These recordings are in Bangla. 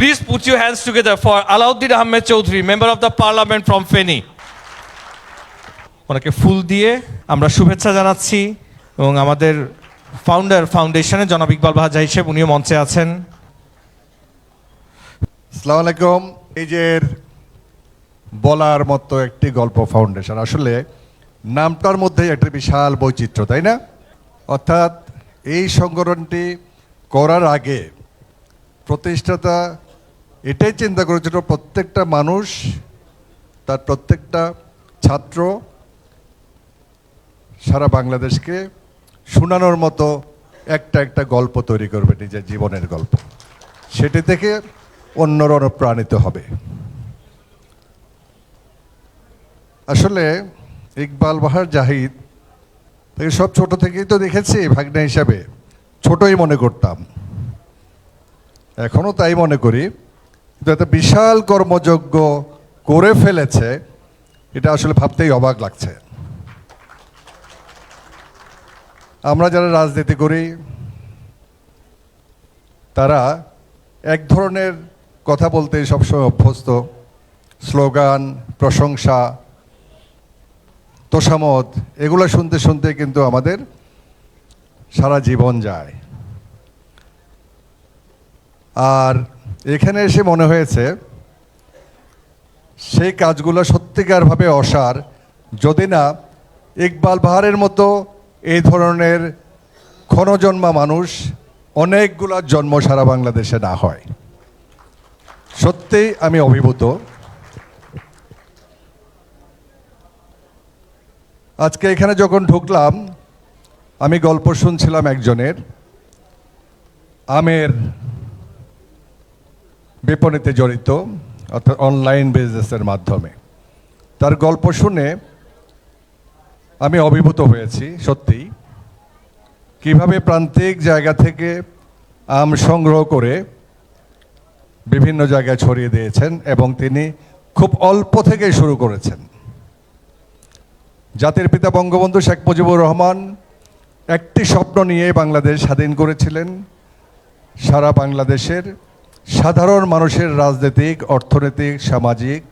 Please put your hands together for Alauddin Ahmed Chowdhury, Member of the Parliament from Feni. ওনাকে ফুল দিয়ে আমরা শুভেচ্ছা জানাচ্ছি এবং আমাদের ফাউন্ডার ফাউন্ডেশনের জনাব ইকবাল বাহা হিসেব উনিও মঞ্চে আছেন। আসসালামু আলাইকুম। যে বলার মতো একটি গল্প ফাউন্ডেশন আসলে নামটার মধ্যে একটা বিশাল বৈচিত্র্য তাই না? অর্থাৎ এই সংগঠনটি করার আগে প্রতিষ্ঠাতা এটাই চিন্তা করেছিল প্রত্যেকটা মানুষ, তার প্রত্যেকটা ছাত্র সারা বাংলাদেশকে শোনানোর মতো একটা একটা গল্প তৈরি করবে নিজের জীবনের গল্প। সেটি থেকে অন্যরা অনুপ্রাণিত হবে। আসলে ইকবাল বাহার জাহিদ তাকে সব ছোট থেকেই তো দেখেছি ভাগ্নে হিসাবে। ছোটই মনে করতাম। এখনও তাই মনে করি। কিন্তু এত বিশাল কর্মযজ্ঞ করে ফেলেছে, এটা আসলে ভাবতেই অবাক লাগছে। আমরা যারা রাজনীতি করি, তারা এক ধরনের কথা বলতে সবসময় অভ্যস্ত। স্লোগান, প্রশংসা তোষামত এগুলো শুনতে শুনতে কিন্তু আমাদের সারা জীবন যায়। আর এখানে এসে মনে হয়েছে, সেই কাজগুলো সত্যিকারভাবে অসার, যদি না ইকবাল বাহারের মতো এই ধরনের ক্ষণজন্মা মানুষ অনেকগুলা জন্ম সারা বাংলাদেশে না হয়। সত্যিই আমি অভিভূত। আজকে এখানে যখন ঢুকলাম, আমি গল্প শুনছিলাম একজনের, আমের বিপণীতে জড়িত, অর্থাৎ অনলাইন বিজনেসের মাধ্যমে। তার গল্প শুনে আমি অভিভূত হয়েছি, সত্যি। কীভাবে প্রান্তিক জায়গা থেকে আম সংগ্রহ করে বিভিন্ন জায়গায় ছড়িয়ে দিয়েছেন এবং তিনি খুব অল্প থেকে শুরু করেছেন। জাতির পিতা বঙ্গবন্ধু শেখ মুজিবুর রহমান একটি স্বপ্ন নিয়ে বাংলাদেশ স্বাধীন করেছিলেন। সারা বাংলাদেশের সাধারণ মানুষের রাজনৈতিক, অর্থনৈতিক, সামাজিক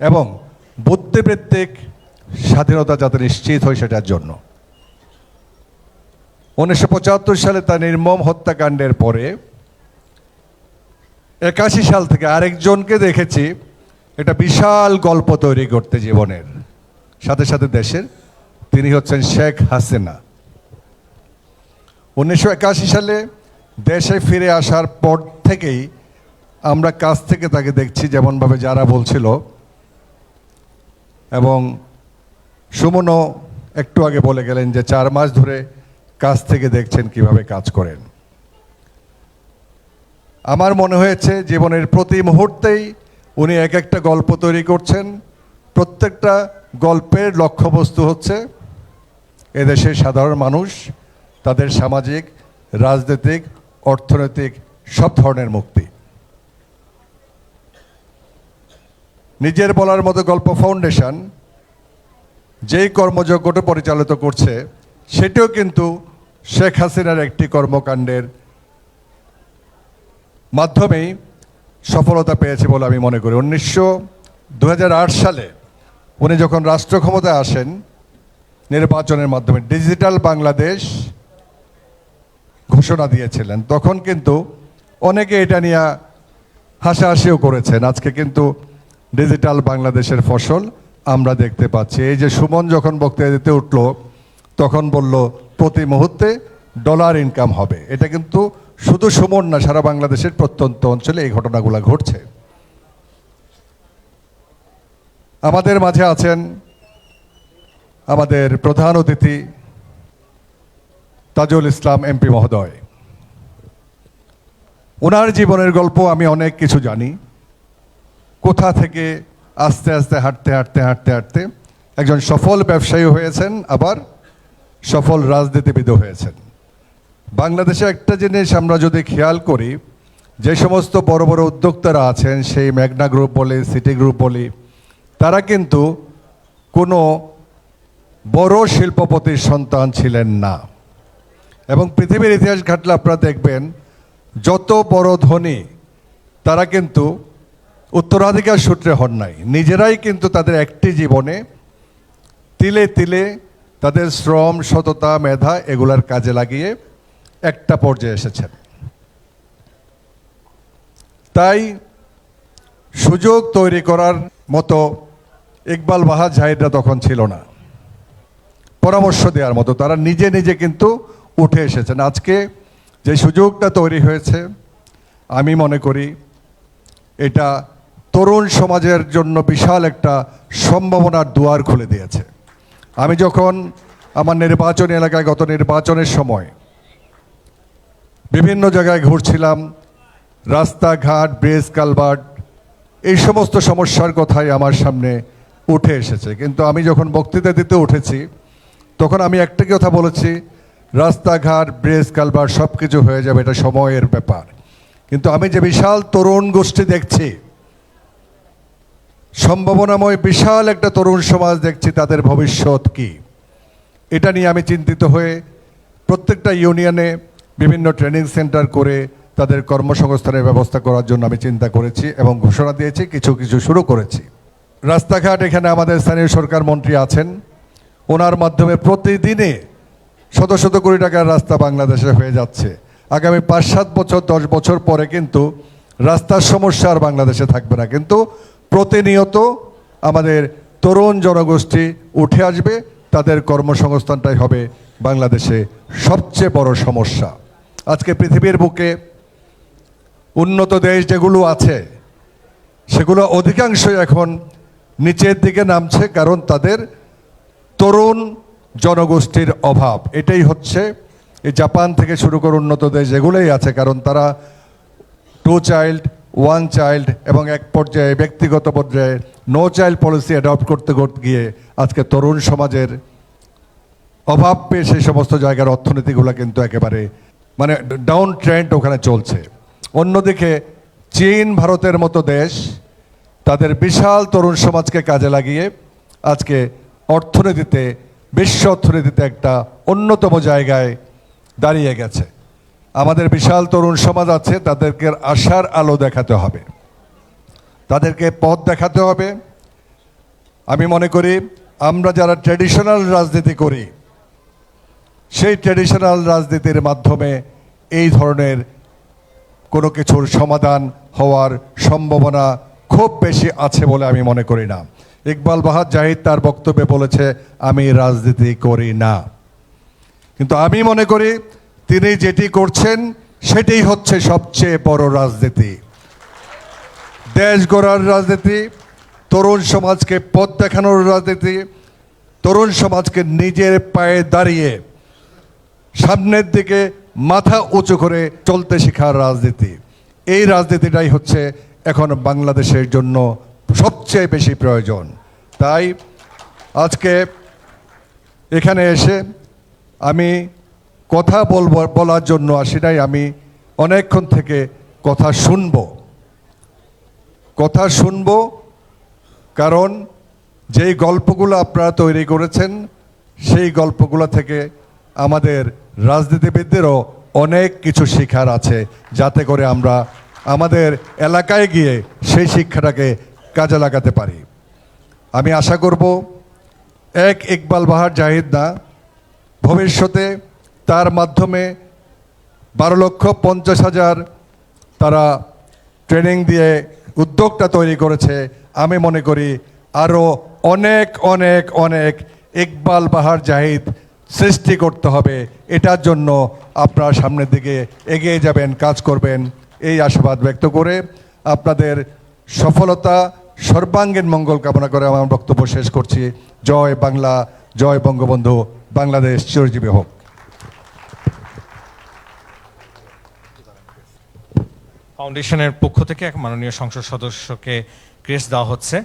এবং বুদ্ধিবৃত্তিক স্বাধীনতা যাতে নিশ্চিত হয় সেটার জন্য। উনিশশো পঁচাত্তর সালে তার নির্মম হত্যাকাণ্ডের পরে একাশি সাল থেকে আরেকজনকে দেখেছি, একটা বিশাল গল্প তৈরি করতে জীবনের। সাথে সাথে দেশের তিনি হচ্ছেন শেখ হাসিনা। উনিশশো একাশি সালে দেশে ফিরে আসার পর থেকেই আমরা কাছ থেকে তাকে দেখছি যেমনভাবে যারা বলছিল। এবং সুমনও একটু আগে বলে গেলেন যে চার মাস ধরে কাছ থেকে দেখছেন কীভাবে কাজ করেন। আমার মনে হয়েছে জীবনের প্রতি মুহূর্তেই উনি এক একটা গল্প তৈরি করছেন। প্রত্যেকটা গল্পের লক্ষ্যবস্তু হচ্ছে এদেশের সাধারণ মানুষ, তাদের সামাজিক, রাজনৈতিক, অর্থনৈতিক সব ধরনের মুক্তি। নিজের বলার মতো গল্প ফাউন্ডেশন যেই কর্মযজ্ঞটা পরিচালিত করছে, সেটিও কিন্তু শেখ হাসিনার একটি কর্মকাণ্ডের মাধ্যমেই সফলতা পেয়েছে বলে আমি মনে করি। উনিশশো দু সালে উনি যখন রাষ্ট্র ক্ষমতায় আসেন, নির্বাচনের মাধ্যমে ডিজিটাল বাংলাদেশ ঘোষণা দিয়েছিলেন, তখন কিন্তু অনেকে এটা নিয়ে হাসাহাসিও করেছেন। আজকে কিন্তু ডিজিটাল বাংলাদেশের ফসল আমরা দেখতে পাচ্ছি। এই যে সুমন যখন বক্তৃতা দিতে উঠল, তখন বলল, প্রতি মুহূর্তে ডলার ইনকাম হবে। এটা কিন্তু শুধু সুমন না, সারা বাংলাদেশের প্রত্যন্ত অঞ্চলে এই ঘটনাগুলো ঘটছে। আমাদের মাঝে আছেন আমাদের প্রধান অতিথি তাজুল ইসলাম এমপি মহোদয়। ওনার জীবনের গল্প আমি অনেক কিছু জানি। কোথা থেকে আস্তে আস্তে হাঁটতে হাঁটতে হাঁটতে হাঁটতে একজন সফল ব্যবসায়ী হয়েছেন, আবার সফল রাজনীতিবিদও হয়েছেন। বাংলাদেশে একটা জিনিস আমরা যদি খেয়াল করি, যে সমস্ত বড় বড় উদ্যোক্তারা আছেন, সেই মেঘনা গ্রুপ বলি, সিটি গ্রুপ বলি, তারা কিন্তু কোনো বড় শিল্পপতির সন্তান ছিলেন না। এবং পৃথিবীর ইতিহাস ঘাটলে আপনারা দেখবেন, যত বড় ধনী, তারা কিন্তু উত্তরাধিকার সূত্রে হন নাই। নিজেরাই কিন্তু তাদের একটি জীবনে তিলে তিলে তাদের শ্রম, সততা, মেধা এগুলার কাজে লাগিয়ে একটা পর্যায়ে এসেছেন। তাই সুযোগ তৈরি করার মতো ইকবাল বাহাদ জাহিদরা তখন ছিল না। পরামর্শ দেওয়ার মতো তারা নিজে নিজে কিন্তু উঠে এসেছেন। আজকে যে সুযোগটা তৈরি হয়েছে, আমি মনে করি এটা তরুণ সমাজের জন্য বিশাল একটা সম্ভাবনার দুয়ার খুলে দিয়েছে। আমি যখন আমার নির্বাচনী এলাকায় গত নির্বাচনের সময় বিভিন্ন জায়গায় ঘুরছিলাম, রাস্তাঘাট, ব্রিজ, কালভার্ট, এই সমস্ত সমস্যার কথাই আমার সামনে উঠে এসেছে। কিন্তু আমি যখন বক্তৃতা দিতে উঠেছি, তখন আমি একটা কথা বলেছি, রাস্তাঘাট, ব্রিজ, কালভার্ট সব কিছু হয়ে যাবে, এটা সময়ের ব্যাপার। কিন্তু আমি যে বিশাল তরুণ গোষ্ঠী দেখছি সম্ভাবনাময় বিশাল একটা তরুণ সমাজ দেখছি, তাদের ভবিষ্যৎ কি? এটা নিয়ে আমি চিন্তিত হয়ে প্রত্যেকটা ইউনিয়নে বিভিন্ন ট্রেনিং সেন্টার করে তাদের কর্মসংস্থানের ব্যবস্থা করার জন্য আমি চিন্তা করেছি এবং ঘোষণা দিয়েছি, কিছু কিছু শুরু করেছি। রাস্তাঘাট এখানে আমাদের স্থানীয় সরকার মন্ত্রী আছেন। ওনার মাধ্যমে প্রতিদিনে শত শত কোটি টাকার রাস্তা বাংলাদেশে হয়ে যাচ্ছে। আগামী পাঁচ, সাত বছর, দশ বছর পরে কিন্তু রাস্তার সমস্যা আর বাংলাদেশে থাকবে না। কিন্তু প্রতিনিয়ত আমাদের তরুণ জনগোষ্ঠী উঠে আসবে, তাদের কর্মসংস্থানটাই হবে বাংলাদেশে সবচেয়ে বড় সমস্যা। আজকে পৃথিবীর বুকে উন্নত দেশ যেগুলো আছে, সেগুলো অধিকাংশই এখন নিচের দিকে নামছে কারণ তাদের তরুণ জনগোষ্ঠীর অভাব। এটাই হচ্ছে জাপান থেকে শুরু করে উন্নত দেশ যেগুলোই আছে কারণ তারা টু চাইল্ড ওয়ান চাইল্ড এবং এক পর্যায়ে, ব্যক্তিগত পর্যায়ে নো চাইল্ড পলিসি অ্যাডপ্ট করতে করতে গিয়ে আজকে তরুণ সমাজের অভাব পেয়ে সেই সমস্ত জায়গার অর্থনীতিগুলো কিন্তু একেবারে মানে ডাউন ট্রেন্ড ওখানে চলছে। অন্যদিকে চীন, ভারতের মতো দেশ, তাদের বিশাল তরুণ সমাজকে কাজে লাগিয়ে আজকে অর্থনীতিতে, বিশ্ব অর্থনীতিতে একটা অন্যতম জায়গায় দাঁড়িয়ে গেছে। আমাদের বিশাল তরুণ সমাজ আছে, তাদেরকে আশার আলো দেখাতে হবে। তাদেরকে পথ দেখাতে হবে। আমি মনে করি, আমরা যারা ট্র্যাডিশনাল রাজনীতি করি, সেই ট্র্যাডিশনাল রাজনীতির মাধ্যমে এই ধরনের কোনো কিছুর সমাধান হওয়ার সম্ভাবনা খুব বেশি আছে বলে আমি মনে করি না। ইকবাল বাহাদ জাহিদ তার বক্তব্যে বলেছে, আমি রাজনীতি করি না। কিন্তু আমি মনে করি তিনি যেটি করছেন, সেটি হচ্ছে সবচেয়ে বড় রাজনীতি। দেশ গড়ার রাজনীতি, তরুণ সমাজকে পথ দেখানোর রাজনীতি, তরুণ সমাজকে নিজের পায়ে দাঁড়িয়ে সামনের দিকে মাথা উঁচু করে চলতে শেখার রাজনীতি। এই রাজনীতিটাই হচ্ছে এখন বাংলাদেশের জন্য সবচেয়ে বেশি প্রয়োজন। তাই আজকে এখানে এসে আমি কথা বলব, বলার জন্য আসি নাই আমি অনেকক্ষণ থেকে কথা শুনব। কথা শুনব কারণ যেই গল্পগুলো আপনারা তৈরি করেছেন, সেই গল্পগুলো থেকে আমাদের রাজনীতিবিদদেরও অনেক কিছু শেখার আছে, যাতে করে আমরা আমাদের এলাকায় গিয়ে সেই শিক্ষাটাকে কাজে লাগাতে পারি। আমি আশা করব, এক ইকবাল বাহার জাহিদ না ভবিষ্যতে তার মাধ্যমে বারো লক্ষ পঞ্চাশ হাজার তারা ট্রেনিং দিয়ে উদ্যোগটা তৈরি করেছে। আমি মনে করি আরও অনেক অনেক অনেক ইকবাল বাহার জাহিদ সৃষ্টি করতে হবে। এটার জন্য আপনারা সামনের দিকে এগিয়ে যাবেন, কাজ করবেন। এই আশাবাদ ব্যক্ত করে আপনাদের সফলতা সর্বাঙ্গীন মঙ্গল কামনা করে আমার বক্তব্য শেষ করছি। জয় বাংলা, জয় বঙ্গবন্ধু, বাংলাদেশ চিরজীবী হোক। ফাউন্ডেশনের পক্ষ থেকে এক মাননীয় সংসদ সদস্যকে ক্রেস দেওয়া হচ্ছে।